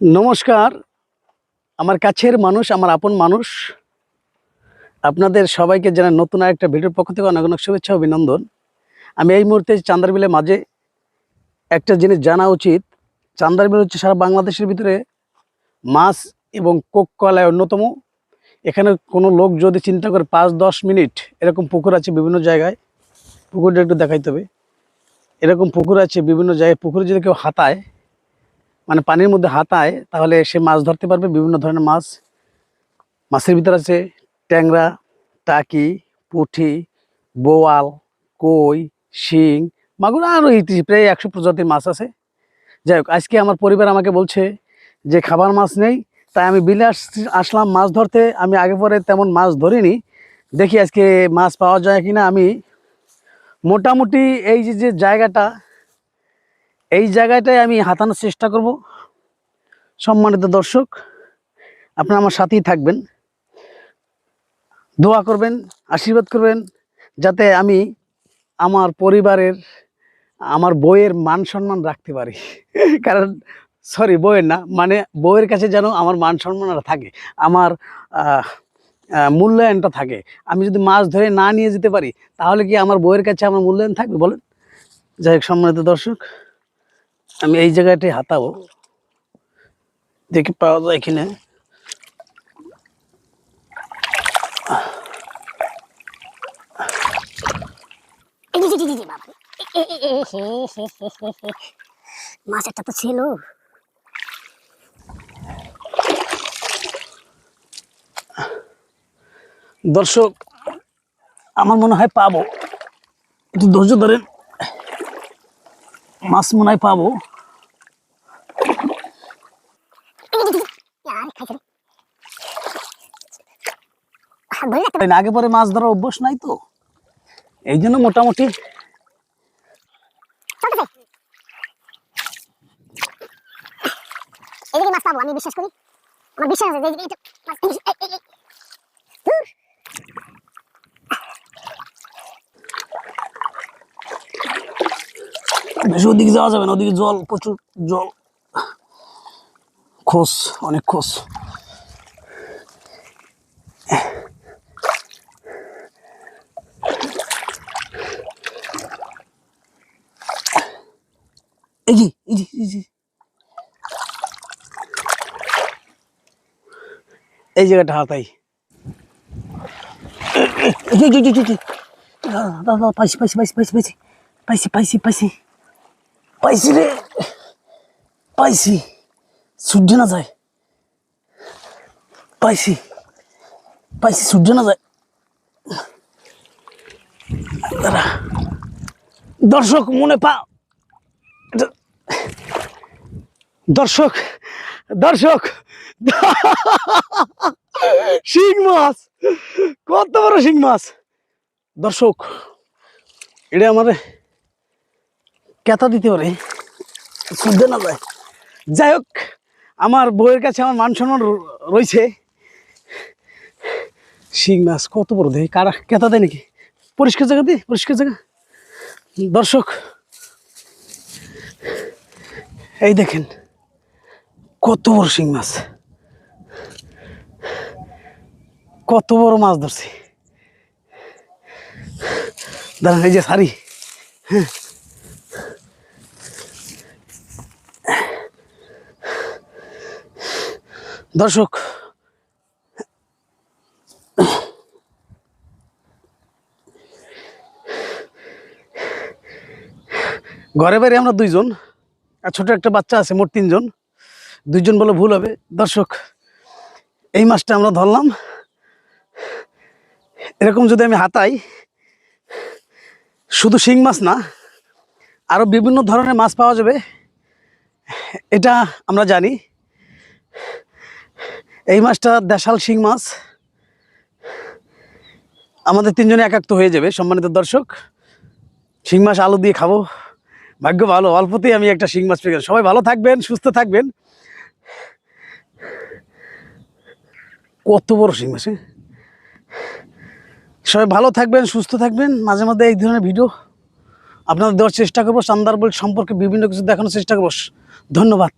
নমস্কার। আমার কাছের মানুষ, আমার আপন মানুষ। আপনাদের সবাইকে জানাই নতুন একটা ভিডিওর পক্ষ থেকে অনেক অনেক শুভেচ্ছা, অভিনন্দন। আমি এই মুহূর্তে চান্দারবিলের মাঝে একটা জিনিস জানা উচিত। চান্দারবিল হচ্ছে সারা বাংলাদেশের ভিতরে মাছ এবং কোক কলায় অন্যতম। এখানে কোনো লোক যদি চিন্তা করে পাঁচ দশ মিনিট এরকম পুকুর আছে বিভিন্ন জায়গায়, পুকুরটা একটু দেখাইতে হবে। এরকম পুকুর আছে বিভিন্ন জায়গায়, পুকুরে যদি কেউ হাতায় মানে পানির মধ্যে হাতায় তাহলে সে মাছ ধরতে পারবে। বিভিন্ন ধরনের মাছ, মাছের ভিতর আছে ট্যাংরা, টাকি, পুঁটি, বোয়াল, কই, শিং, মাগুর আরও ইত্যাদি প্রায় একশো প্রজাতির মাছ আছে। যাই হোক, আজকে আমার পরিবার আমাকে বলছে যে খাবার মাছ নেই, তাই আমি বিলে আস- আসলাম মাছ ধরতে। আমি আগে পরে তেমন মাছ ধরিনি। দেখি আজকে মাছ পাওয়া যায় কিনা। আমি মোটামুটি এই যে যে জায়গাটা এই জায়গাটায় আমি হাতানোর চেষ্টা করব। সম্মানিত দর্শক, আপনারা আমার সাথেই থাকবেন। দোয়া করবেন, আশীর্বাদ করবেন, যাতে আমি আমার পরিবারের, আমার বইয়ের মান সম্মান রাখতে পারি। কারণ সরি বইয়ের না মানে বইয়ের কাছে যেন আমার মান সম্মানটা থাকে, আমার মূল্যায়নটা থাকে। আমি যদি মাছ ধরে না নিয়ে যেতে পারি, তাহলে কি আমার বইয়ের কাছে আমার মূল্যায়ন থাকবে বলেন? যাই হোক, সম্মানিত দর্শক আমি এই জায়গাটি হাতাবো। দেখি পাওয়া যায় এখানে মাছ একটা তো ছিল। দর্শক আমার মনে হয় পাবো। একটু ধৈর্য ধরেন। মাছ মনে হয় পাবো আগে পরে মাছ ধরার অভ্যাস নাই তো। এই জন্য মোটামুটি মাছ আমি বিশ্বাস করি। আমার বিশ্বাস আছে বেশি ওদিকে যাওয়া যাবে না, ওদিকে জল, প্রচুর জল। খোস, অনেক খোস। এই এই জায়গাটা হ্যাঁ, হাতাই পাইছি পাইছি পাইছি পাইছি পাইছি পাইছি পাইছি। পাইছি রে। পাইছি। সূর্য না যায় পাইছি। পাইছি সূর্য না যায়। দর্শক মনে পা দর্শক দর্শক শিং মাছ। কত বড় শিং মাছ? দর্শক এটা আমারে কেতা দিতে পারে? শুদ্ধ না যায় যাই হোক, আমার বইয়ের কাছে আমার মান সম্মান রয়েছে। শিং মাছ কত বড় দেয়? কারা? কেতা দেয় নাকি? পরিষ্কার জায়গা দিয়ে পরিষ্কার জায়গা। দর্শক, এই দেখেন, কত বড় শিং মাছ। কত বড় মাছ ধরছি। দাঁড়ান, এই যে সারি। দর্শক, ঘরে বাইরে আমরা দুইজন আর ছোট একটা বাচ্চা আছে, মোট তিনজন। দুইজন বলে ভুল হবে। দর্শক, এই মাছটা আমরা ধরলাম। এরকম যদি আমি হাতাই, শুধু শিং মাছ না আরও বিভিন্ন ধরনের মাছ পাওয়া যাবে। এটা আমরা জানি। এই মাছটা দেশাল শিং মাছ। আমাদের তিনজনে একাক্ত হয়ে যাবে, সম্মানিত দর্শক। শিং মাছ আলু দিয়ে খাব। ভাগ্য ভালো, অল্পতেই আমি একটা শিং মাছ পেয়ে গেলাম। সবাই ভালো থাকবেন, সুস্থ থাকবেন। কত বড় শিং মাছ হ্যাঁ? সবাই ভালো থাকবেন, সুস্থ থাকবেন। মাঝে মধ্যে এই ধরনের ভিডিও আপনাদের দেওয়ার চেষ্টা করব। চান্দার বল সম্পর্কে বিভিন্ন কিছু দেখানোর চেষ্টা করব। ধন্যবাদ।